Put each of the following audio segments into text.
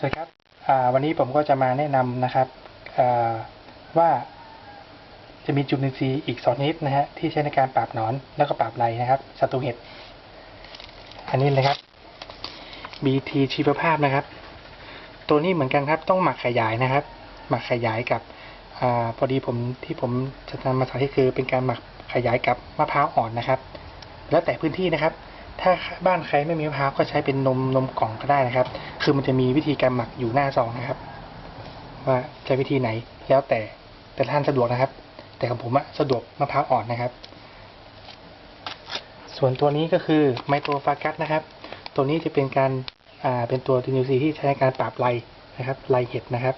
สวัสดีครับวันนี้ผมก็จะมาแนะนำนะครับว่าจะมีจุลินทรีย์อีกสองชนิดนะฮะที่ใช้ในการปราบหนอนแล้วก็ปราบไรนะครับศัตรูเห็ดอันนี้เลยครับ BT ชีวภาพนะครับ ตัวนี้เหมือนกันครับต้องหมักขยายนะครับ หมักขยายกับอพอดีผมที่ผมจะนำมาสาธิตคือเป็นการหมักขยายกับมะพร้าวอ่อนนะครับ แล้วแต่พื้นที่นะครับ ถ้าบ้านใครไม่มีมะพร้าวก็ใช้เป็นนมนมกล่องก็ได้นะครับ คือมันจะมีวิธีการหมักอยู่หน้าซองนะครับ ว่าใช้วิธีไหนแล้วแต่แต่ท่านสะดวกนะครับ แต่ของผมอะสะดวกมะพร้าวอ่อนนะครับ ส่วนตัวนี้ก็คือไมโตรฟากัสนะครับ ตัวนี้จะเป็นการอ่าเป็นตัวดินิวซีที่ใช้ในการปราบไรนะครับไรเห็ดนะครับ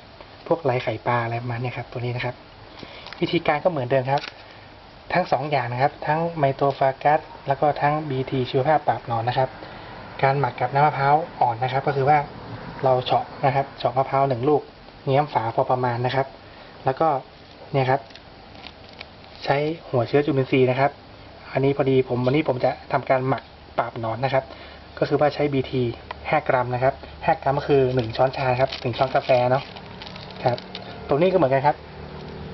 พวกไรไข่ปลาอะไรประมาณเนี้ยครับ ตัวนี้นะครับ วิธีการก็เหมือนเดิมครับ ทั้งสองอย่างนะครับ ทั้งไมโตฟากัสแล้วก็ทั้ง BT ชีวภาพปราบหนอนนะครับ การหมักกับน้ำมะพร้าวอ่อนนะครับ ก็คือว่าเราเฉาะนะครับเฉาะมะพร้าวหนึ่งลูกเงี้ยมฝาพอประมาณนะครับ แล้วก็เนี่ยครับ ใช้หัวเชื้อจุลินทรีย์นะครับ อันนี้พอดีผมวันนี้ผมจะทำการหมักปราบหนอนนะครับ ก็คือว่าใช้ BT 5 กรัมนะครับ 5 กรัมก็คือ 1 ช้อนชาครับ1ช้อนกาแฟเนาะครับ ตรงนี้ก็เหมือนกันครับ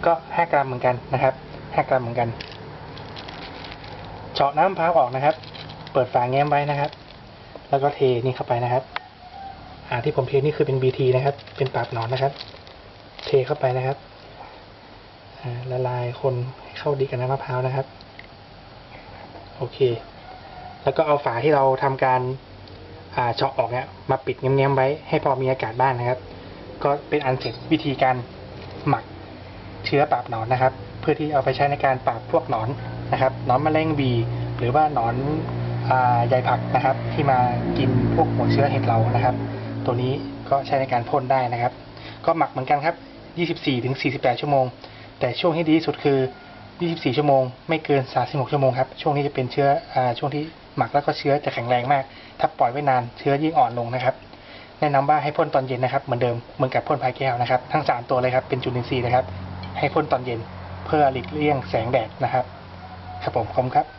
ก็ 5 กรัมเหมือนกันนะครับ 5กรัมเหมือนกัน เจาะน้ำมะพร้าวออกนะครับ เปิดฝาแง้มไว้นะครับ แล้วก็เทนี่เข้าไปนะครับ อ่าที่ผมเทนี่คือเป็น BT นะครับ เป็นปาบหนอนนะครับ เทเข้าไปนะครับอ่าละลายคนเข้าดีกับน้ำมะพร้าวนะครับ โอเค แล้วก็เอาฝาที่เราทำการอ่าเจาะออกเนี่ยมาปิดเงี้ยมๆไว้ให้พอมีอากาศบ้างนะครับ ก็เป็นอันเสร็จวิธีการหมักเชื้อปราบหนอนนะครับ พื่อที่เอาไปใช้ในการปราบพวกหนอนนะครับหนอนแมลงวีหรือว่าหนอนอใยผักนะครับ ที่มากินพวกหัวเชื้อเห็ดเรานะครับ ตัวนี้ก็ใช้ในการพ่นได้นะครับ ก็หมักเหมือนกันครับ 24-48 ชั่วโมง แต่ช่วงที่ดีที่สุดคือ 24 ชั่วโมง ไม่เกิน 36 ชั่วโมงครับ ช่วงนี้จะเป็นเชื้ออช่วงที่หมักแล้วก็เชื้อจะแข็งแรงมาก ถ้าปล่อยไว้นานเชื้อยิ่งอ่อนลงนะครับ แนะนำว่าให้พ่นตอนเย็นนะครับ เหมือนเดิม เหมือนกับพ่นพายแก้วนะครับ ทั้ง 3 ตัวเลยครับ เป็นจุลินทรีย์นะครับ ให้พ่นตอนเย็น เพื่อหลีกเลี่ยงแสงแดดนะครับ ครับผมขอบคุณครับ